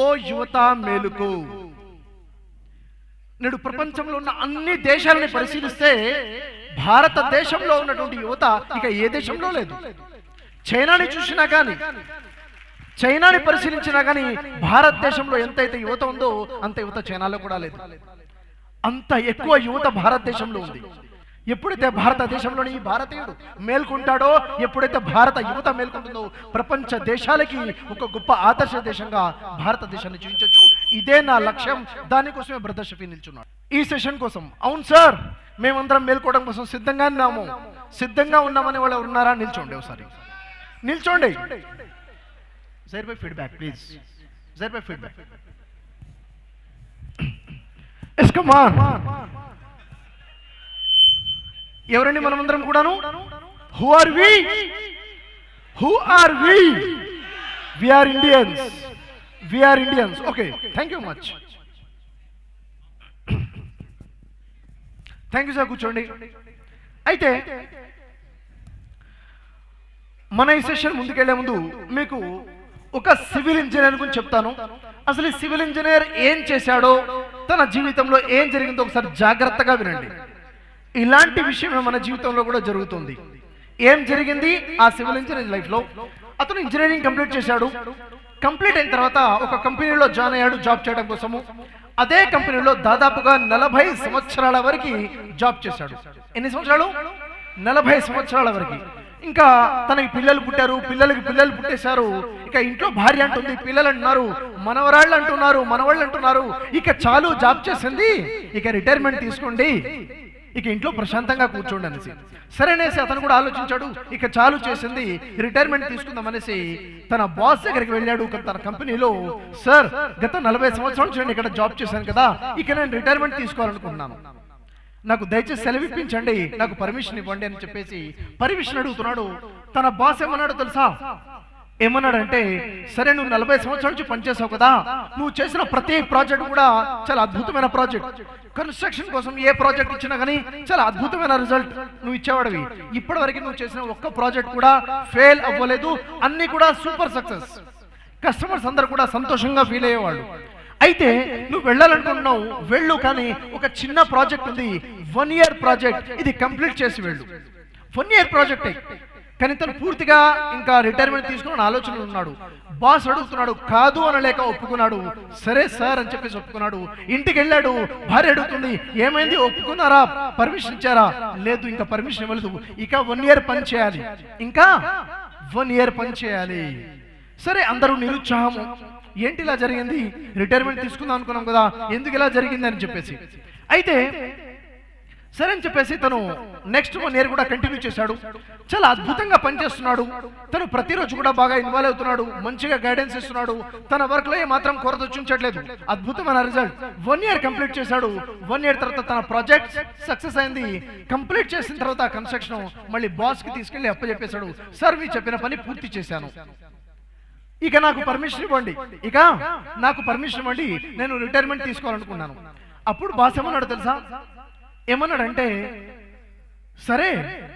ఓ యువత మేలుకు. నేడు ప్రపంచంలో ఉన్న అన్ని దేశాలని పరిశీలిస్తే భారతదేశంలో ఉన్నటువంటి యువత ఇక ఏ దేశంలో లేదు. చైనాని చూసినా కానీ చైనాని పరిశీలించినా కానీ భారతదేశంలో ఎంతైతే యువత ఉందో అంత యువత చైనాలో కూడా లేదు. అంత ఎక్కువ యువత భారతదేశంలో ఉంది. ఎప్పుడైతే భారతదేశంలోని ఈ భారతీయుడు మేల్కొంటాడో ఎప్పుడైతే భారత యువత మేల్కొంటుందో ప్రపంచ దేశాలకి ఒక గొప్ప ఆదర్శ దేశంగా భారతదేశాన్ని చూపించవచ్చు ఇదే నా లక్ష్యం. దానికోసమే బ్రదర్ షఫీ నిల్చున్నాడు. ఈ సెషన్ కోసం అవును సార్ మేమందరం మేల్కోవడం కోసం సిద్ధంగా ఉన్నాము. సిద్ధంగా ఉన్నామని వాళ్ళు ఉన్నారా? నిల్చోండి ఒకసారి. నిల్చోండి. జైర్ బై ఫీడ్బ్యాక్ ప్లీజ్ జైర్ బై ఫీడ్బ్యాక్ ఎస్ ఎవరండి మనమందరం కూడాను? Who are we who are we we are Indians we are Indians okay thank you much thank you sir కూర్చోండి. అయితే మన ఈ సెషన్ ముందుకెళ్ళే ముందు మీకు ఒక సివిల్ ఇంజనీర్ గురించి చెప్తాను. అసలు ఈ సివిల్ ఇంజనీర్ ఏం చేశాడో తన జీవితంలో ఏం జరిగిందో ఒకసారి జాగ్రత్తగా వినండి. ఇలాంటి విషయం మన జీవితంలో కూడా జరుగుతుంది. ఏం జరిగింది? ఆ సివిల్ ఇంజనీరింగ్ లైఫ్లో. అతను ఇంజనీరింగ్ కంప్లీట్ చేశాడు. కంప్లీట్ అయిన తర్వాత ఒక కంపెనీలో జాయిన్ అయ్యాడు జాబ్ చేయడం కోసము. అదే కంపెనీలో దాదాపుగా నలభై సంవత్సరాల వరకు జాబ్ చేశాడు. ఎన్ని సంవత్సరాలు? నలభై సంవత్సరాల వరకు. ఇంకా తనకి పిల్లలు పుట్టారు పిల్లలకి పిల్లలు పుట్టేశారు. ఇక ఇంట్లో భార్య అంటుంది పిల్లలు అంటున్నారు మనవరాళ్ళు అంటున్నారు మనవాళ్ళు అంటున్నారు. ఇక చాలు జాబ్ చేసింది. ఇక రిటైర్మెంట్ తీసుకోండి. ఇక ఇంట్లో ప్రశాంతంగా కూర్చోండి అనేసి. సరేనేసి అతను కూడా ఆలోచించాడు. ఇక చాలు చేసింది రిటైర్మెంట్ తీసుకుందాం అనేసి తన బాస్ దగ్గరికి వెళ్ళాడు. తన కంపెనీలో సార్ గత నలభై సంవత్సరాల నుంచి నేను ఇక్కడ జాబ్ చేశాను కదా ఇక నేను రిటైర్మెంట్ తీసుకోవాలనుకుంటున్నాను. నాకు దయచేసి సెలవు ఇప్పించండి నాకు పర్మిషన్ ఇవ్వండి అని చెప్పేసి పర్మిషన్ అడుగుతున్నాడు. తన బాస్ ఏమన్నాడు తెలుసా? ఏమన్నాడంటే సరే నువ్వు నలభై సంవత్సరాల నుంచి పనిచేసావు కదా నువ్వు చేసిన ప్రతి ప్రాజెక్ట్ కూడా చాలా అద్భుతమైన ప్రాజెక్ట్. కన్స్ట్రక్షన్ కోసం ఏ ప్రాజెక్ట్ ఇచ్చినా కానీ చాలా అద్భుతమైన రిజల్ట్ నువ్వు ఇచ్చేవాడివి. ఇప్పటి వరకు నువ్వు చేసిన ఒక్క ప్రాజెక్ట్ కూడా ఫెయిల్ అవ్వలేదు అన్ని కూడా సూపర్ సక్సెస్. కస్టమర్స్ అందరు కూడా సంతోషంగా ఫీల్ అయ్యేవాళ్ళు. అయితే నువ్వు వెళ్ళాలనుకుంటున్నావు వెళ్ళు కానీ ఒక చిన్న ప్రాజెక్ట్ ఉంది వన్ ఇయర్ ప్రాజెక్ట్ ఇది కంప్లీట్ చేసి వెళ్ళు. వన్ ఇయర్ ప్రాజెక్టే. కానీ తను పూర్తిగా ఇంకా రిటైర్మెంట్ తీసుకుని ఆలోచనలు ఉన్నాడు. బాస్ అడుగుతున్నాడు కాదు అనలేక ఒప్పుకున్నాడు. సరే సార్ అని చెప్పేసి ఒప్పుకున్నాడు. ఇంటికి వెళ్ళాడు భార్య అడుగుతుంది ఏమైంది? ఒప్పుకున్నారా? పర్మిషన్ ఇచ్చారా? లేదు ఇంకా పర్మిషన్ ఇవ్వలేదు. ఇక వన్ ఇయర్ పని చేయాలి. ఇంకా? వన్ ఇయర్ పని చేయాలి. సరే అందరూ నిరుత్సాహము. ఏంటి ఇలా జరిగింది? రిటైర్మెంట్ తీసుకుందాం అనుకున్నాం కదా ఎందుకు ఇలా జరిగింది? అని చెప్పేసి. అయితే సరే అని చెప్పేసి తను నెక్స్ట్ వన్ ఇయర్ కూడా కంటిన్యూ చేశాడు. చాలా అద్భుతంగా పనిచేస్తున్నాడు. తను ప్రతిరోజు కూడా బాగా ఇన్వాల్వ్ అవుతున్నాడు. మంచిగా గైడెన్స్ ఇస్తున్నాడు. తన వర్క్లో ఏ మాత్రం కొరత వచ్చించట్లేదు అద్భుతమైన రిజల్ట్ వన్ ఇయర్ కంప్లీట్ చేశాడు. వన్ ఇయర్ తర్వాత తన ప్రాజెక్ట్ సక్సెస్ అయింది. కంప్లీట్ చేసిన తర్వాత కన్స్ట్రక్షన్ మళ్ళీ బాస్కి తీసుకెళ్ళి అప్పచెప్పేశాడు. సార్ మీరు చెప్పిన పని పూర్తి చేశాను. ఇక నాకు పర్మిషన్ ఇవ్వండి. ఇక నాకు పర్మిషన్ ఇవ్వండి. నేను రిటైర్మెంట్ తీసుకోవాలనుకున్నాను. అప్పుడు బాస్ ఏమన్నాడు తెలుసా? ఏమన్నాడంటే సరే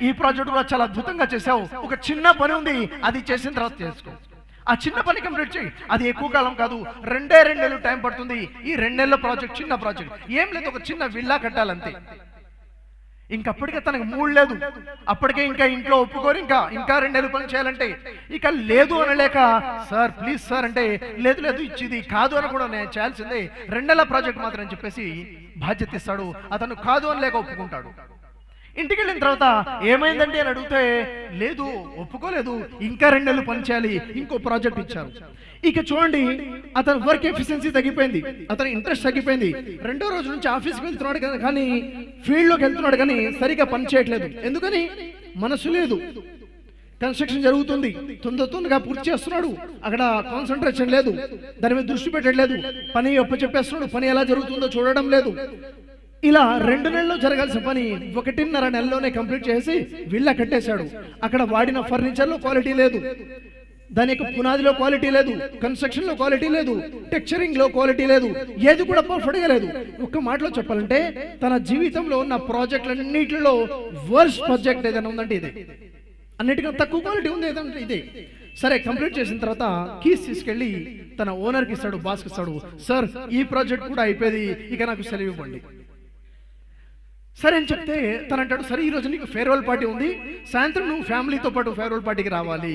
ఈ ప్రాజెక్ట్ కూడా చాలా అద్భుతంగా చేసావు ఒక చిన్న పని ఉంది అది చేసిన తర్వాత చేసుకో. ఆ చిన్న పని కంప్లీట్ చేయి. అది ఎక్కువ కాలం కాదు రెండే రెండు నెలలు టైం పడుతుంది. ఈ రెండు నెలల ప్రాజెక్ట్ చిన్న ప్రాజెక్ట్. ఏం లేదు ఒక చిన్న విల్లా కట్టాలంతే. ఇంకప్పటికే తనకు మూడు లేదు. అప్పటికే ఇంకా ఇంట్లో ఒప్పుకోరు ఇంకా ఇంకా రెండు నెలలు పని చేయాలంటే. ఇక లేదు అనలేక సార్ ప్లీజ్ సార్ అంటే లేదు లేదు ఇచ్చింది కాదు అని కూడా నేను చేయాల్సిందే. రెండేళ్ళ ప్రాజెక్ట్ మాత్రం చెప్పేసి బాధ్యత ఇస్తాడు. అతను కాదు అని లేక ఒప్పుకుంటాడు. ఇంటికి వెళ్ళిన తర్వాత ఏమైందండి అని అడిగితే లేదు ఒప్పుకోలేదు. ఇంకా రెండు నెలలు పని చేయాలి. ఇంకో ప్రాజెక్ట్ ఇచ్చారు. ఇక చూడండి అతని వర్క్ ఎఫిషియన్సీ తగ్గిపోయింది. అతని ఇంట్రెస్ట్ తగ్గిపోయింది. రెండో రోజు నుంచి ఆఫీస్కి వెళ్తున్నాడు కదా కానీ ఫీల్డ్లోకి వెళ్తున్నాడు కానీ సరిగా పని చేయట్లేదు. ఎందుకని? మనసు లేదు. కన్స్ట్రక్షన్ జరుగుతుంది. తొందర తొందరగా పూర్తి చేస్తున్నాడు. అక్కడ కాన్సన్ట్రేషన్ లేదు. దాని మీద దృష్టి పెట్టట్లేదు పని చెప్పేస్తున్నాడు. పని ఎలా జరుగుతుందో చూడడం లేదు. ఇలా రెండు నెలల్లో జరగాల్సిన పని ఒకటిన్నర నెలలోనే కంప్లీట్ చేసి విల్ల కట్టేశాడు. అక్కడ వాడిన ఫర్నిచర్లో క్వాలిటీ లేదు. దాని యొక్క పునాదిలో క్వాలిటీ లేదు. కన్స్ట్రక్షన్లో క్వాలిటీ లేదు. టెక్చరింగ్లో క్వాలిటీ లేదు. ఏది కూడా పర్ఫెక్ట్గా లేదు. ఒక్క మాటలో చెప్పాలంటే తన జీవితంలో ఉన్న ప్రాజెక్టులన్నింటిలో వర్స్ట్ ప్రాజెక్ట్ ఏదైనా ఉందంటే ఇదే. అన్నిటికన్నా తక్కువ క్వాలిటీ ఉంది ఏదంటే ఇదే. సరే కంప్లీట్ చేసిన తర్వాత కీస్ తీసుకెళ్ళి తన ఓనర్కి ఇస్తాడు బాస్కి ఇస్తాడు. సార్ ఈ ప్రాజెక్ట్ కూడా అయిపోయింది ఇక నాకు సెలవు ఇవ్వండి. సరే అని చెప్తే తను అంటాడు సరే ఈ రోజు నీకు ఫేర్వెల్ పార్టీ ఉంది. సాయంత్రం నువ్వు ఫ్యామిలీతో పాటు ఫేర్వెల్ పార్టీకి రావాలి.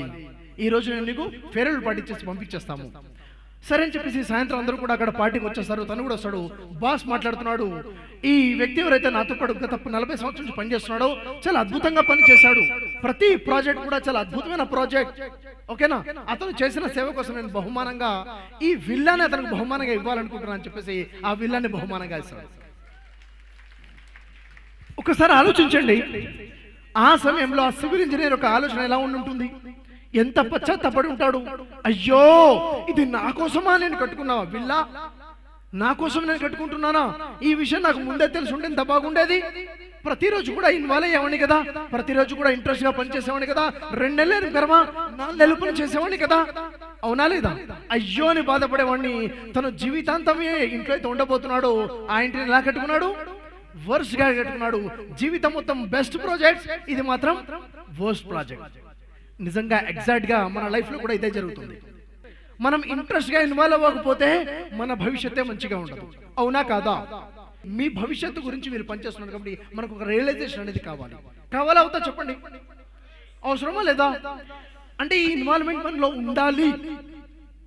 ఈ రోజు నేను నీకు ఫేర్వెల్ పార్టీ చేసి పంపించేస్తాము. సరే అని చెప్పేసి సాయంత్రం అందరూ కూడా అక్కడ పార్టీకి వచ్చేస్తారు. తను కూడా వస్తాడు. బాస్ మాట్లాడుతున్నాడు. ఈ వ్యక్తి ఎవరైతే నాతో పాటు గత నలభై సంవత్సరం నుంచి పనిచేస్తున్నాడో చాలా అద్భుతంగా పని చేశాడు. ప్రతి ప్రాజెక్ట్ కూడా చాలా అద్భుతమైన ప్రాజెక్ట్. ఓకేనా? అతను చేసిన సేవ కోసం నేను బహుమానంగా ఈ విల్లాని అతనికి బహుమానంగా ఇవ్వాలనుకుంటున్నాను అని చెప్పేసి ఆ విల్లాన్ని బహుమానంగా ఇస్తాడు ఒకసారి ఆలోచించండి. ఆ సమయంలో ఆ సివిల్ ఇంజనీర్ ఒక ఆలోచన ఎలా ఉండి ఉంటుంది ఎంత పశ్చాత్తపడి ఉంటాడు అయ్యో ఇది నా కోసమా నేను కట్టుకున్నావా విల్లా? నా కోసం నేను కట్టుకుంటున్నానా? ఈ విషయం నాకు ముందే తెలిసి ఉంటే ఎంత బాగుండేది. ప్రతిరోజు కూడా ఇన్వాల్వ్ అయ్యేవాడిని కదా. ప్రతిరోజు కూడా ఇంట్రెస్ట్గా పనిచేసేవాడిని కదా. రెండు నెలలు కర్మ నాలుగు నెలలు పని చేసేవాడిని కదా. అవునా లేదా? అయ్యో అని బాధపడేవాడిని. తన జీవితాంతమే ఇంట్లో అయితే ఉండబోతున్నాడు. ఆ ఇంటిని ఎలా కట్టుకున్నాడు? వర్స్ట్గా కట్టుకున్నాడు. జీవితం మొత్తం బెస్ట్ ప్రాజెక్ట్ ఇది మాత్రం వర్స్ట్ ప్రాజెక్ట్ నిజంగా ఎగ్జాక్ట్గా మన లైఫ్లో కూడా ఇదే జరుగుతుంది. మనం ఇంట్రెస్ట్గా ఇన్వాల్వ్ అవ్వకపోతే మన భవిష్యత్తే మంచిగా ఉండదు. అవునా కాదా? మీ భవిష్యత్తు గురించి మీరు పనిచేస్తున్నారు కాబట్టి మనకు ఒక రియలైజేషన్ అనేది కావాలి. కావాలా అవుతా చెప్పండి? అవసరమా లేదా? అంటే ఈ ఇన్వాల్వ్మెంట్ మనలో ఉండాలి.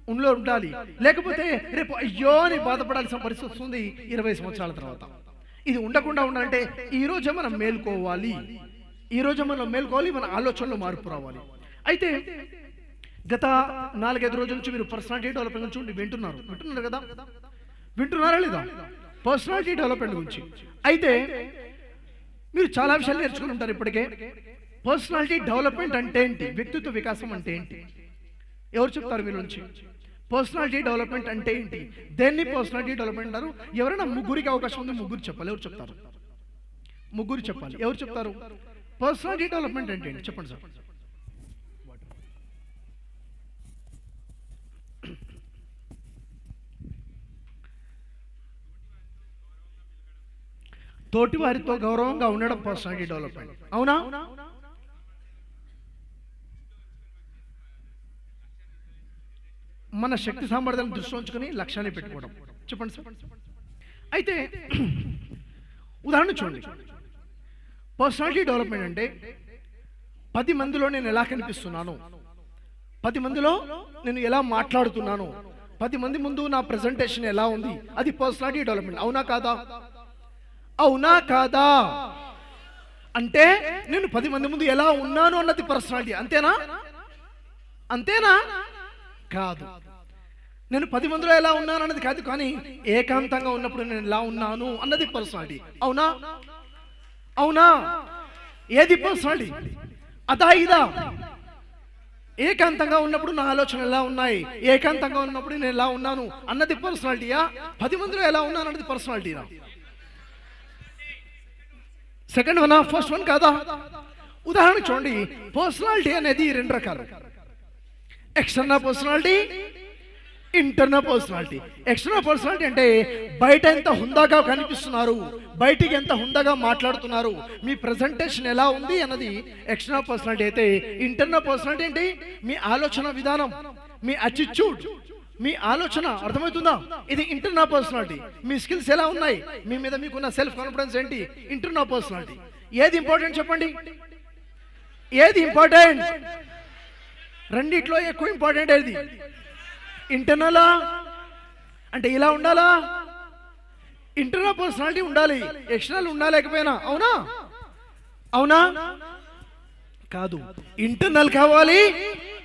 ఉంలో ఉండాలి. లేకపోతే రేపు అయ్యో అని బాధపడాల్సిన పరిస్థితి వస్తుంది ఇరవై సంవత్సరాల తర్వాత. ఇది ఉండకుండా ఉండాలంటే ఈ రోజే మనం మేల్కోవాలి. ఈ రోజు మనం మేల్కోవాలి మన ఆలోచనలో మార్పు రావాలి. అయితే గత నాలుగైదు రోజుల నుంచి మీరు పర్సనాలిటీ డెవలప్మెంట్ గురించి ఉండి వింటున్నారు. వింటున్నారు కదా? వింటున్నారా లేదా? పర్సనాలిటీ డెవలప్మెంట్ గురించి. అయితే మీరు చాలా విషయాలు నేర్చుకుని ఉంటారు ఇప్పటికే. పర్సనాలిటీ డెవలప్మెంట్ అంటే ఏంటి? వ్యక్తిత్వ వికాసం అంటే ఏంటి? ఎవరు చెప్తారు మీరు నుంచి? పర్సనాలిటీ డెవలప్మెంట్ అంటే ఏంటి? దేన్ని పర్సనాలిటీ డెవలప్మెంట్ అంటారు? ఎవరైనా ముగ్గురికి అవకాశం ఉంది ముగ్గురు చెప్పాలి. ఎవరు చెప్తారు? ముగ్గురు చెప్పాలి. ఎవరు చెప్తారు? పర్సనాలిటీ డెవలప్మెంట్ అంటే ఏంటి? చెప్పండి సార్. తోటి వారితో గౌరవంగా ఉండడం పర్సనాలిటీ డెవలప్మెంట్ అవునా? మన శక్తి సామర్థ్యాన్ని దృష్టిలో ఉంచుకొని లక్ష్యాన్ని పెట్టుకోవడం. చెప్పండి సార్. అయితే ఉదాహరణ చూడండి. పర్సనాలిటీ డెవలప్మెంట్ అంటే పది మందిలో నేను ఎలా కనిపిస్తున్నాను? పది మందిలో నేను ఎలా మాట్లాడుతున్నాను? పది మంది ముందు నా ప్రెజెంటేషన్ ఎలా ఉంది? అది పర్సనాలిటీ డెవలప్మెంట్ అవునా కాదా? అవునా కాదా? అంటే నేను పది మంది ముందు ఎలా ఉన్నాను అన్నది పర్సనాలిటీ అంతేనా? అంతేనా? కాదు. నేను పది మందిలో ఎలా ఉన్నాను అన్నది కాదు కానీ ఏకాంతంగా ఉన్నప్పుడు నేను ఎలా ఉన్నాను అన్నది పర్సనాలిటీ అవునా? అవునా? ఏది పర్సనాలిటీ అదా ఇదా? ఏకాంతంగా ఉన్నప్పుడు నా ఆలోచన ఎలా ఉన్నాయి? ఏకాంతంగా ఉన్నప్పుడు నేను ఎలా ఉన్నాను అన్నది పర్సనాలిటీయా పది మందిలో ఎలా ఉన్నాను అన్నది పర్సనాలిటీనా సెకండ్ వన్ ఫస్ట్ వన్ కాదా? ఉదాహరణ చూడండి. పర్సనాలిటీ అనేది రెండు రకాలు. External personality internal personality external personality అంటే బయట ఎంత హుందాగా కనిపిస్తున్నారు బయటికి ఎంత హుందాగా మాట్లాడుతున్నారు మీ ప్రజెంటేషన్ ఎలా ఉంది అన్నది ఎక్స్టర్నల్ పర్సనాలిటీ అయితే ఇంటర్నల్ పర్సనాలిటీ ఏంటి మీ ఆలోచన విధానం మీ అటిట్యూడ్ మీ ఆలోచన అర్థమవుతుందా? ఇది ఇంటర్నల్ పర్సనాలిటీ మీ స్కిల్స్ ఎలా ఉన్నాయి? మీ మీద మీకున్న సెల్ఫ్ కాన్ఫిడెన్స్ ఏంటి? ఇంటర్నల్ పర్సనాలిటీ ఏది ఇంపార్టెంట్ చెప్పండి? ఏది ఇంపార్టెంట్ రెండిట్లో ఎక్కువ ఇంపార్టెంట్ ఏది? ఇంటర్నలా అంటే ఇలా ఉండాలా? ఇంటర్నల్ పర్సనాలిటీ ఉండాలి. ఎక్స్టర్నల్ ఉండాలేకపోయినా అవునా? అవునా? కాదు. ఇంటర్నల్ కావాలి.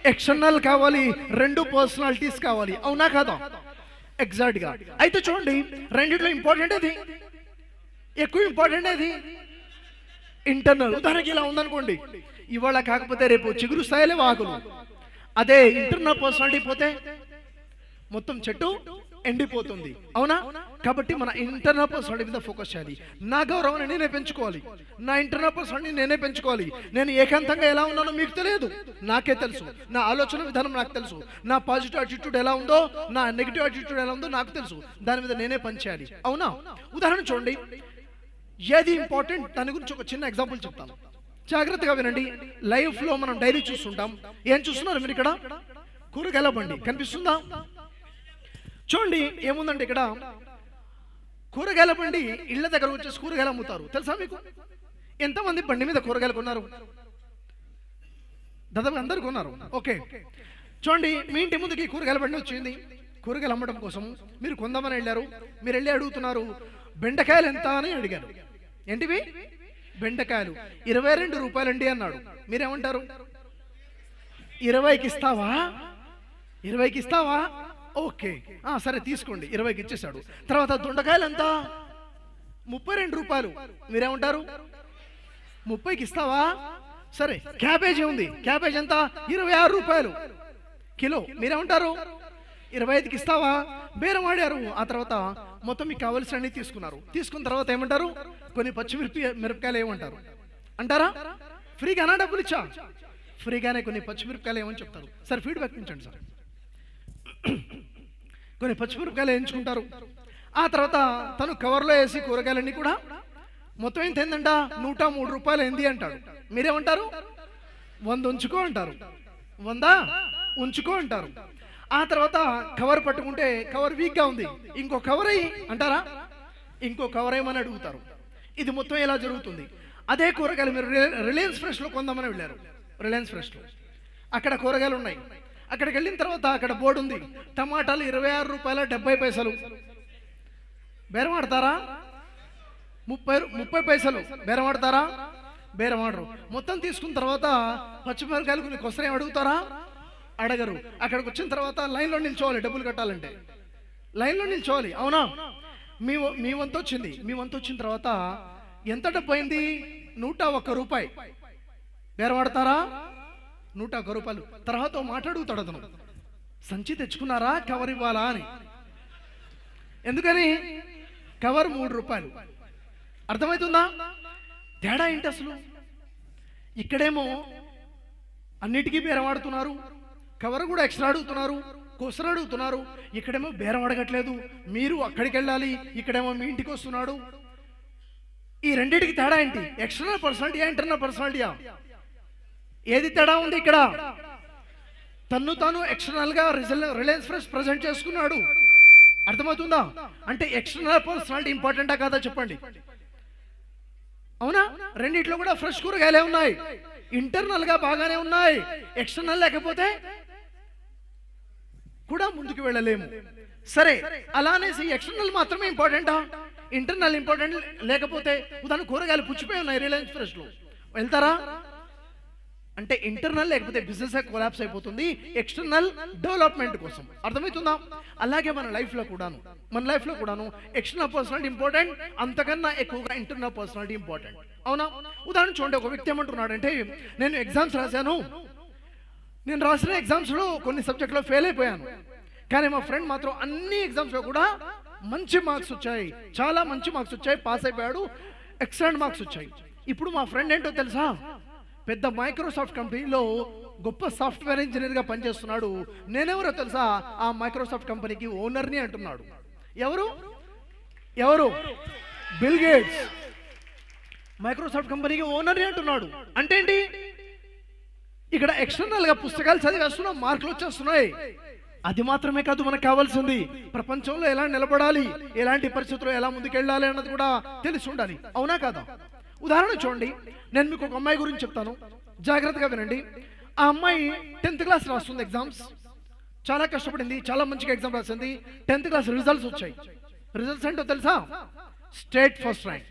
ఎక్స్టర్నల్ కావాలి రెండు పర్సనాలిటీస్ కావాలి. అవునా కాదా? ఎగ్జాక్ట్గా అయితే చూడండి రెండిట్లో ఇంపార్టెంట్ ఏది? ఎక్కువ ఇంపార్టెంట్ ఏది? ఇంటర్నల్ ఉదాహరణకి ఇలా ఉందనుకోండి. ఇవాళ కాకపోతే రేపు చిగురు స్థాయిలే వాకులు అదే ఇంటర్నల్ పర్సనాలిటీ పోతే మొత్తం చెట్టు ఎండిపోతుంది. అవునా? కాబట్టి మన ఇంటర్నల్ పర్సనాలిటీ మీద ఫోకస్ చేయాలి. నా గౌరవాన్ని నేనే పెంచుకోవాలి. నా ఇంటర్నల్ పర్సనాలిటీ నేనే పెంచుకోవాలి. నేను ఏకాంతంగా ఎలా ఉన్నానో మీకు తెలియదు. నాకే తెలుసు. నా ఆలోచన విధానం నాకు తెలుసు. నా పాజిటివ్ యాటిట్యూడ్ ఎలా ఉందో నా నెగిటివ్ యాటిట్యూడ్ ఎలా ఉందో నాకు తెలుసు. దాని మీద నేనే పనిచేయాలి అవునా? ఉదాహరణ చూడండి. ఏది ఇంపార్టెంట్ దాని గురించి ఒక చిన్న ఎగ్జాంపుల్ చెప్తాను. జాగ్రత్తగా వినండి. లైఫ్లో మనం డైలీ చూస్తుంటాం. ఏం చూస్తున్నారు మీరు ఇక్కడ? కూరగాయల బండి. కనిపిస్తుందా? చూడండి ఏముందండి ఇక్కడ కూరగాయల బండి ఇళ్ళ దగ్గర వచ్చేసి కూరగాయలు అమ్ముతారు. తెలుసా మీకు? ఎంతమంది బండి మీద కూరగాయలు కొన్నారు? దాదాపు అందరు కొన్నారు. ఓకే. చూడండి మీ ఇంటి ముందుకి కూరగాయల బండి వచ్చింది. కూరగాయలు అమ్మడం కోసం మీరు కొందామని వెళ్ళారు. మీరు వెళ్ళి అడుగుతున్నారు బెండకాయలు ఎంత? అని అడిగారు. ఏంటివి? బెండకాయలు. ఇరవై రెండు రూపాయలండి అన్నాడు. మీరేమంటారు? ఇరవైకి ఇస్తావా? ఇరవైకి ఇస్తావా? ఓకే. సరే తీసుకోండి. ఇరవైకి ఇచ్చేసాడు తర్వాత దొండకాయలు ఎంత ముప్పై రెండు రూపాయలు. మీరేమంటారు? ముప్పైకి ఇస్తావా? సరే క్యాబేజీ ఉంది. క్యాబేజ్ ఎంత? ఇరవై ఆరు రూపాయలు. కిలో మీరేమంటారు? ఇరవై ఐదుకి ఇస్తావా? బేరం ఆడారు. ఆ తర్వాత మొత్తం మీకు కావలసినవి తీసుకున్నారు. తీసుకున్న తర్వాత ఏమంటారు? కొన్ని పచ్చిమిరపి మిరపకాయలు ఏమంటారు? అంటారా? ఫ్రీగానా డబ్బులు ఇచ్చా ఫ్రీగానే కొన్ని పచ్చిమిరపకాయలు ఏమని చెప్తారు. సార్ ఫీడ్బ్యాక్ ఇచ్చండి సార్. కొన్ని పచ్చిమిరపకాయలు వేయించుకుంటారు. ఆ తర్వాత తను కవర్లో వేసి కూరగాయలన్నీ కూడా మొత్తం ఎంత ఏందంట నూట మూడు రూపాయలు ఏంది అంటాడు. మీరేమంటారు? వంద ఉంచుకో అంటారు. వంద ఉంచుకో అంటారు. ఆ తర్వాత కవర్ పట్టుకుంటే కవర్ వీక్గా ఉంది. ఇంకో కవర్ అయ్యి అంటారా? ఇంకో కవర్ ఏమని అడుగుతారు. ఇది మొత్తం ఎలా జరుగుతుంది? అదే కూరగాయలు మీరు రిలయన్స్ ఫ్రెష్లో కొందామని వెళ్ళారు. రిలయన్స్ ఫ్రెష్లో. అక్కడ కూరగాయలు ఉన్నాయి. అక్కడికి వెళ్ళిన తర్వాత అక్కడ బోర్డు ఉంది. టమాటాలు ఇరవై ఆరు రూపాయల డెబ్బై పైసలు. బేరమాడతారా ముప్పై ముప్పై పైసలు. బేరమాడతారా బేరమాడరు మొత్తం తీసుకున్న తర్వాత పచ్చిమిరకాయలు కొన్ని కొసరేం అడుగుతారా? అడగరు. అక్కడికి వచ్చిన తర్వాత లైన్లో నిల్చోవాలి డబ్బులు కట్టాలంటే. లైన్లో నిల్చోవాలి. అవునా? మీ వ- మీ వంతు వచ్చింది. మీ వంతు వచ్చిన తర్వాత ఎంత డబ్బు అయింది? నూట ఒక్క రూపాయి. బేరమాడతారా నూట ఒక్క రూపాయలు. తర్వాత మాట్లాడుగుతాడు అతను సంచి తెచ్చుకున్నారా? కవర్ ఇవ్వాలా అని. ఎందుకని? కవర్ మూడు రూపాయలు. అర్థమవుతుందా తేడా ఏంటి అసలు? ఇక్కడేమో అన్నిటికీ బేరమాడుతున్నారు. కవర్ కూడా ఎక్స్ట్రా అడుగుతున్నారు. కొసరు అడుగుతున్నారు. ఇక్కడేమో బేరం అడగట్లేదు. మీరు అక్కడికి వెళ్ళాలి ఇక్కడేమో మీ ఇంటికి వస్తున్నాడు. ఈ రెండింటికి తేడా ఏంటి? ఎక్స్టర్నల్ పర్సనాలిటీయా ఇంటర్నల్ పర్సనాలిటీయా ఏది తేడా ఉంది ఇక్కడ? తన్ను తాను ఎక్స్టర్నల్గా రిలయన్స్ ఫ్రెష్ ప్రజెంట్ చేసుకున్నాడు. అర్థమవుతుందా? అంటే ఎక్స్టర్నల్ పర్సనాలిటీ ఇంపార్టెంటా కాదా చెప్పండి? అవునా? రెండిట్లో కూడా ఫ్రెష్ కూరగాయలే ఉన్నాయి. ఇంటర్నల్గా బాగానే ఉన్నాయి. ఎక్స్టర్నల్ లేకపోతే కూడా ముందుకు వెళ్ళలేము. సరే అలానేసి ఎక్స్టర్నల్ మాత్రమే ఇంపార్టెంటా ఇంటర్నల్ ఇంపార్టెంట్ లేకపోతే దాని కూరగాయలు పుచ్చిపోయి ఉన్నాయి రిలయన్స్ ఫ్రెష్లో వెళ్తారా? అంటే ఇంటర్నల్ లేకపోతే బిజినెస్ కొలాప్స్ అయిపోతుంది ఎక్స్టర్నల్ డెవలప్మెంట్ కోసం. అర్థమవుతుందా? అలాగే మన లైఫ్లో కూడాను. మన లైఫ్లో కూడాను ఎక్స్టర్నల్ పర్సనాలిటీ ఇంపార్టెంట్ అంతకన్నా ఎక్కువగా ఇంటర్నల్ పర్సనాలిటీ ఇంపార్టెంట్ అవునా? ఉదాహరణ చూడండి ఒక వ్యక్తి ఏమంటున్నాడంటే నేను ఎగ్జామ్స్ రాశాను. నేను రాసిన ఎగ్జామ్స్లో కొన్ని సబ్జెక్టులో ఫెయిల్ అయిపోయాను. కానీ మా ఫ్రెండ్ మాత్రం అన్ని ఎగ్జామ్స్లో కూడా మంచి మార్క్స్ వచ్చాయి. చాలా మంచి మార్క్స్ వచ్చాయి పాస్ అయిపోయాడు. ఎక్సలెంట్ మార్క్స్ వచ్చాయి. ఇప్పుడు మా ఫ్రెండ్ ఏంటో తెలుసా? పెద్ద మైక్రోసాఫ్ట్ కంపెనీలో గొప్ప సాఫ్ట్వేర్ ఇంజనీర్గా పనిచేస్తున్నాడు. నేనెవరో తెలుసా? ఆ మైక్రోసాఫ్ట్ కంపెనీకి ఓనర్ని అంటున్నాడు. ఎవరు? ఎవరు? బిల్ గేట్స్ మైక్రోసాఫ్ట్ కంపెనీకి ఓనర్ని అంటున్నాడు. అంటే ఏంటి? ఇక్కడ ఎక్స్టర్నల్గా పుస్తకాలు చదివేస్తున్నాం మార్కులు వచ్చేస్తున్నాయి. అది మాత్రమే కాదు మనకు కావాల్సింది. ప్రపంచంలో ఎలా నిలబడాలి? ఎలాంటి పరిస్థితుల్లో ఎలా ముందుకెళ్ళాలి అన్నది కూడా తెలిసి ఉండాలి. అవునా కాదా? ఉదాహరణ చూడండి. నేను మీకు ఒక అమ్మాయి గురించి చెప్తాను. జాగ్రత్తగా వినండి. ఆ అమ్మాయి టెన్త్ క్లాస్ రాస్తుంది ఎగ్జామ్స్. చాలా కష్టపడింది. చాలా మంచిగా ఎగ్జామ్ రాసింది. టెన్త్ క్లాస్ రిజల్ట్స్ వచ్చాయి. రిజల్ట్స్ ఏంటో తెలుసా? State first rank.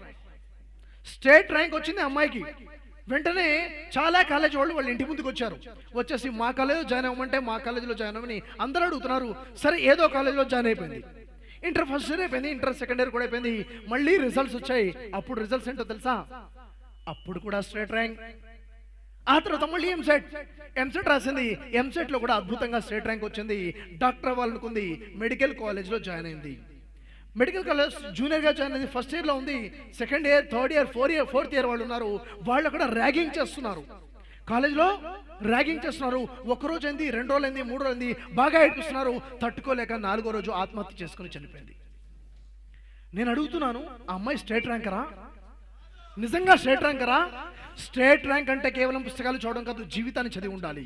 State rank వచ్చింది అమ్మాయికి. వెంటనే చాలా కాలేజ్ వాళ్ళు వాళ్ళ ఇంటి ముందుకు వచ్చారు. వచ్చేసి మా కాలేజ్ జాయిన్ అవ్వమంటే మా కాలేజీలో జాయిన్ అవ్వని అందరూ అడుగుతున్నారు. సరే ఏదో కాలేజీలో జాయిన్ అయిపోయింది. ఇంటర్ ఫస్ట్ ఇయర్ అయిపోయింది ఇంటర్ సెకండ్ ఇయర్ కూడా అయిపోయింది. మళ్ళీ రిజల్ట్స్ వచ్చాయి. అప్పుడు రిజల్ట్స్ ఏంటో తెలుసా? అప్పుడు కూడా స్ట్రేట్ ర్యాంక్ ఆ తర్వాత మళ్ళీ ఎంసెట్ ఎంసెట్ రాసింది. ఎంసెట్లో కూడా అద్భుతంగా స్టేట్ ర్యాంక్ వచ్చింది. డాక్టర్ అవ్వాలనుకుంది. మెడికల్ కాలేజ్లో జాయిన్ అయింది. మెడికల్ కాలేజ్ జూనియర్గా జాయిన్ అయింది. ఫస్ట్ ఇయర్లో ఉంది. Second year third year four year fourth year వాళ్ళు ఉన్నారు. వాళ్ళు కూడా ర్యాగింగ్ చేస్తున్నారు. కాలేజీలో ర్యాగింగ్ చేస్తున్నారు. ఒక రోజు అయింది రెండు రోజులు అయింది మూడు రోజులు అయింది బాగా ఏడిపిస్తున్నారు. తట్టుకోలేక నాలుగో రోజు ఆత్మహత్య చేసుకుని చనిపోయింది. నేను అడుగుతున్నాను ఆ అమ్మాయి స్టేట్ ర్యాంకరా? నిజంగా స్టేట్ ర్యాంకరా? స్టేట్ ర్యాంక్ అంటే కేవలం పుస్తకాలు చూడడం కాదు జీవితాన్ని చదివి ఉండాలి.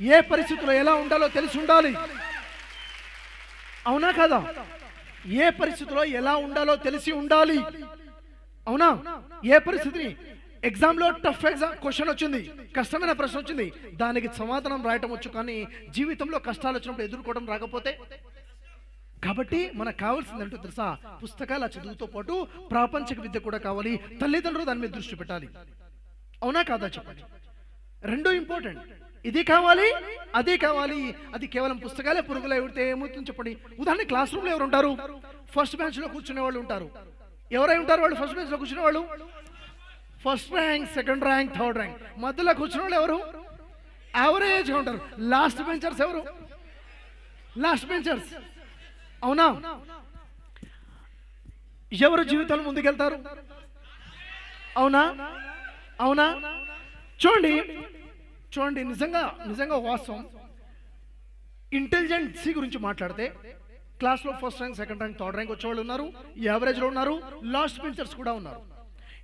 ఏ పరిస్థితిలో ఎలా ఉండాలో తెలిసి ఉండాలి. అవునా కదా? ఏ పరిస్థితిలో ఎలా ఉండాలో తెలిసి ఉండాలి. అవునా? ఏ పరిస్థితిని? ఎగ్జామ్లో టఫ్ ఎగ్జామ్ క్వశ్చన్ వచ్చింది. కష్టమైన ప్రశ్న వచ్చింది. దానికి సమాధానం రాయటం వచ్చు కానీ జీవితంలో కష్టాలు వచ్చినప్పుడు ఎదుర్కోవడం రాకపోతే? కాబట్టి మనకు కావాల్సింది అంటూ తెలుసా? పుస్తకాల చదువుతో పాటు ప్రాపంచిక విద్య కూడా కావాలి. తల్లిదండ్రులు దాని మీద దృష్టి పెట్టాలి. అవునా కాదా చెప్పండి? రెండో ఇంపార్టెంట్ ఇది కావాలి అదే కావాలి. అది కేవలం పుస్తకాలే పురుగులే ఉడితే ఏమవుతుంది చెప్పండి? ఉదాహరణ క్లాస్ రూమ్లో ఎవరు ఉంటారు ఫస్ట్ బెంచ్లో కూర్చునే వాళ్ళు ఉంటారు. ఎవరై ఉంటారు వాళ్ళు? ఫస్ట్ బెంచ్లో కూర్చునే వాళ్ళు? First rank second rank third rank. మధ్యలో కూర్చున్న వాళ్ళు ఎవరు యావరేజ్ ఉంటారు. లాస్ట్ బెంచర్స్ ఎవరు? లాస్ట్ బెంచర్స్ అవునా? ఎవరు జీవితాలు ముందుకెళ్తారు? అవునా? అవునా? చూడండి. చూడండి నిజంగా నిజంగా వాస్తవం. ఇంటెలిజెన్సీ గురించి మాట్లాడితే క్లాస్లో first rank second rank third rank వచ్చేవాళ్ళు ఉన్నారు. యావరేజ్లో ఉన్నారు. లాస్ట్ బెంచర్స్ కూడా ఉన్నారు.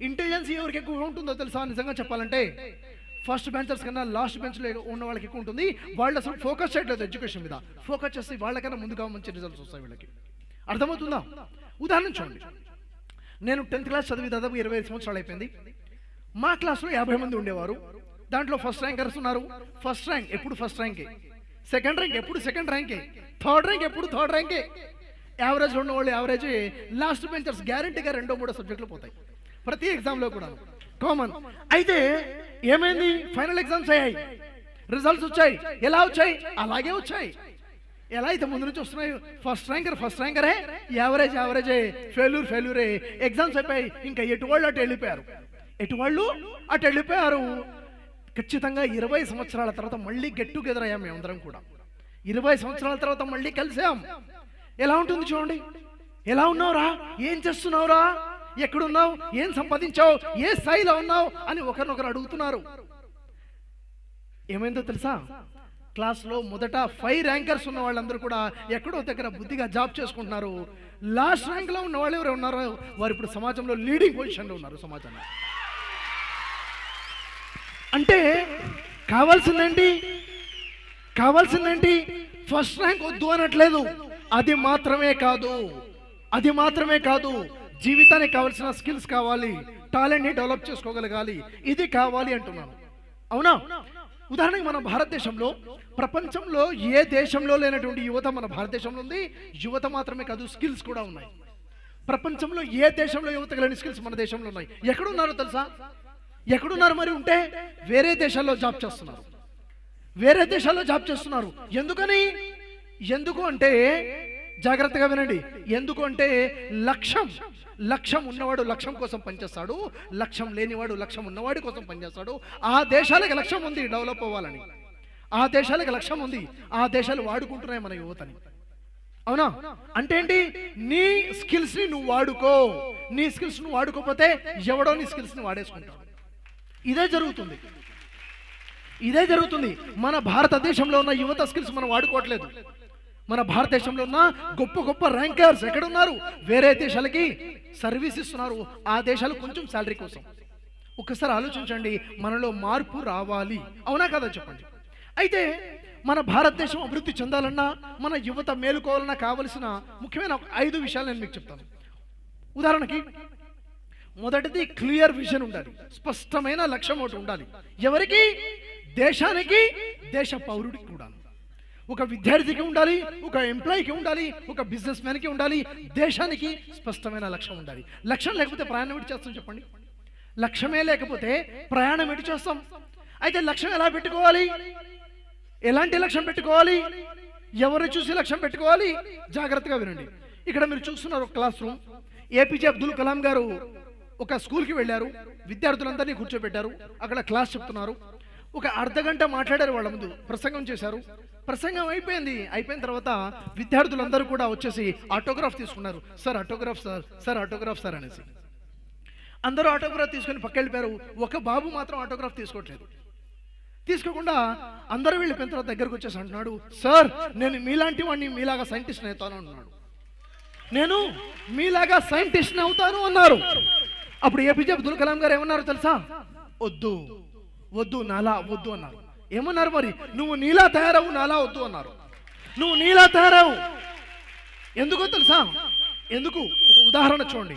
ఇంటెలిజెన్స్ ఎవరికి ఎక్కువ ఉంటుందో తెలుసా? నిజంగా చెప్పాలంటే ఫస్ట్ బెంచర్స్ కన్నా లాస్ట్ బెంచ్లో ఉన్న వాళ్ళకి ఎక్కువ ఉంటుంది. వాళ్ళు అసలు ఫోకస్ చేయట్లేదు ఎడ్యుకేషన్ మీద. ఫోకస్ చేస్తే వాళ్ళకన్నా ముందుగా మంచి రిజల్ట్స్ వస్తాయి వీళ్ళకి. అర్థమవుతుందా? ఉదాహరణ చూడండి. నేను టెన్త్ క్లాస్ చదివి దాదాపు ఇరవై ఐదు సంవత్సరాలు అయిపోయింది. మా క్లాస్లో యాభై మంది ఉండేవారు. దాంట్లో ఫస్ట్ ర్యాంకర్స్ ఉన్నారు. ఫస్ట్ ర్యాంక్ ఎప్పుడు ఫస్ట్ ర్యాంకే సెకండ్ ర్యాంక్ ఎప్పుడు సెకండ్ ర్యాంకే థర్డ్ ర్యాంక్ ఎప్పుడు థర్డ్ ర్యాంకే యావరేజ్ ఉన్న వాళ్ళు యావరేజ్ లాస్ట్ బెంచర్స్ గ్యారంటీగా రెండో మూడో సబ్జెక్టులు పోతాయి. ప్రతి ఎగ్జామ్లో కూడా కామన్ అయితే ఏమైంది? ఫైనల్ ఎగ్జామ్స్ అయ్యాయి. రిజల్ట్స్ వచ్చాయి. ఎలా వచ్చాయి? అలాగే వచ్చాయి. ఎలా అయితే ముందు నుంచి వస్తున్నాయి? ఫస్ట్ ర్యాంకర్ ఫస్ట్ ర్యాంకరే యావరేజ్ యావరేజే ఫెయిల్యూర్ ఫెయిల్యూరే ఎగ్జామ్స్ అయిపోయి ఇంకా ఎటు వాళ్ళు అటు వెళ్ళిపోయారు? ఎటు వాళ్ళు అటు వెళ్ళిపోయారు? ఖచ్చితంగా ఇరవై సంవత్సరాల తర్వాత మళ్ళీ గెట్ టుగెదర్ అయ్యాం మేమందరం కూడా. ఇరవై సంవత్సరాల తర్వాత మళ్ళీ కలిసాం. ఎలా ఉంటుంది చూడండి. ఎలా ఉన్నావురా? ఏం చేస్తున్నావురా? ఎక్కడున్నావు? ఏం సంపాదించావు? ఏ స్థాయిలో ఉన్నావు? అని ఒకరినొకరు అడుగుతున్నారు. ఏమైందో తెలుసా? క్లాస్లో మొదట ఫైవ్ ర్యాంకర్స్ ఉన్న వాళ్ళందరూ కూడా ఎక్కడో దగ్గర బుద్ధిగా జాబ్ చేసుకుంటున్నారు. లాస్ట్ ర్యాంక్లో ఉన్న వాళ్ళు ఎవరు ఉన్నారో? వారు ఇప్పుడు సమాజంలో లీడింగ్ పొజిషన్లో ఉన్నారు సమాజంలో. అంటే కావాల్సిందేంటి? కావాల్సిందేంటి? ఫస్ట్ ర్యాంక్ వద్దు అనట్లేదు. అది మాత్రమే కాదు. అది మాత్రమే కాదు. జీవితానికి కావాల్సిన స్కిల్స్ కావాలి టాలెంట్ని డెవలప్ చేసుకోగలగాలి. ఇది కావాలి అంటున్నాను. అవునా? ఉదాహరణకి మన భారతదేశంలో ప్రపంచంలో ఏ దేశంలో లేనటువంటి యువత మన భారతదేశంలో ఉంది? యువత మాత్రమే కాదు స్కిల్స్ కూడా ఉన్నాయి. ప్రపంచంలో ఏ దేశంలో యువత లేని స్కిల్స్ మన దేశంలో ఉన్నాయి? ఎక్కడున్నారో తెలుసా? ఎక్కడున్నారు మరి ఉంటే? వేరే దేశాల్లో జాబ్ చేస్తున్నారు. వేరే దేశాల్లో జాబ్ చేస్తున్నారు. ఎందుకని? ఎందుకు అంటే జాగ్రత్తగా వినండి. ఎందుకు అంటే లక్ష్యం. లక్ష్యం ఉన్నవాడు లక్ష్యం కోసం పనిచేస్తాడు లక్ష్యం లేనివాడు లక్ష్యం ఉన్నవాడి కోసం పనిచేస్తాడు. ఆ దేశాలకు లక్ష్యం ఉంది డెవలప్ అవ్వాలని. ఆ దేశాలకు లక్ష్యం ఉంది ఆ దేశాలు వాడుకుంటున్నాయి మన యువతని. అవునా? అంటే ఏంటి? నీ స్కిల్స్ని నువ్వు వాడుకో. నీ స్కిల్స్ నువ్వు వాడుకోకపోతే ఎవడో నీ స్కిల్స్ని వాడేసుకుంటాడు. ఇదే జరుగుతుంది. ఇదే జరుగుతుంది. మన భారతదేశంలో ఉన్న యువత స్కిల్స్ మనం వాడుకోవట్లేదు. మన భారతదేశంలో ఉన్న గొప్ప గొప్ప ర్యాంకర్స్ ఎక్కడున్నారు? వేరే దేశాలకి సర్వీస్ ఇస్తున్నారు. ఆ దేశాలు కొంచెం శాలరీ కోసం. ఒక్కసారి ఆలోచించండి మనలో మార్పు రావాలి. అవునా కదా చెప్పండి? అయితే మన భారతదేశం అభివృద్ధి చెందాలన్నా మన యువత మేలుకోవాలన్నా కావలసిన ముఖ్యమైన ఐదు విషయాలు నేను మీకు చెప్తాను. ఉదాహరణకి మొదటిది క్లియర్ విజన్ ఉండాలి. స్పష్టమైన లక్ష్యం ఒకటి ఉండాలి. ఎవరికి? దేశానికి దేశ పౌరుడికి కూడా ఒక విద్యార్థికి ఉండాలి ఒక ఎంప్లాయీకి ఉండాలి ఒక బిజినెస్ మ్యాన్కి ఉండాలి దేశానికి స్పష్టమైన లక్ష్యం ఉండాలి. లక్ష్యం లేకపోతే ప్రయాణం ఎటు చేస్తాం చెప్పండి? లక్ష్యమే లేకపోతే ప్రయాణం ఎటు చేస్తాం? అయితే లక్ష్యం ఎలా పెట్టుకోవాలి? ఎలాంటి లక్ష్యం పెట్టుకోవాలి? ఎవరిని చూసి లక్ష్యం పెట్టుకోవాలి? జాగ్రత్తగా వినండి. ఇక్కడ మీరు చూస్తున్నారు ఒక class room APJ Abdul Kalam గారు ఒక స్కూల్కి వెళ్ళారు. విద్యార్థులందరినీ కూర్చోబెట్టారు. అక్కడ క్లాస్ చెప్తున్నారు. ఒక అర్ధ గంట మాట్లాడారు వాళ్ళ ముందు. ప్రసంగం చేశారు. ప్రసంగం అయిపోయింది. అయిపోయిన తర్వాత విద్యార్థులందరూ కూడా వచ్చేసి ఆటోగ్రాఫ్ తీసుకున్నారు. Sir autograph sir sir autograph sir అనేసి. అందరూ ఆటోగ్రాఫ్ తీసుకొని పక్క వెళ్ళిపోయారు. ఒక బాబు మాత్రం ఆటోగ్రాఫ్ తీసుకోవట్లేదు. తీసుకోకుండా అందరూ వెళ్ళిపోయిన తర్వాత దగ్గరకు వచ్చేసి అంటున్నాడు సార్ నేను మీలాంటి వాడిని మీలాగా సైంటిస్ట్ అవుతాను అన్నాడు. నేను మీలాగా సైంటిస్ట్ అవుతాను అన్నారు. అప్పుడు ఏపీజే అబ్దుల్ కలాం గారు ఏమన్నారు తెలుసా? వద్దు. వద్దు నాలా వద్దు అన్నారు. ఏమన్నారు మరి? నువ్వు నీలా తయారవు నాలా వద్దు అన్నారు. నువ్వు నీలా తయారవు. ఎందుకో తెలుసా? ఎందుకు? ఒక ఉదాహరణ చూడండి.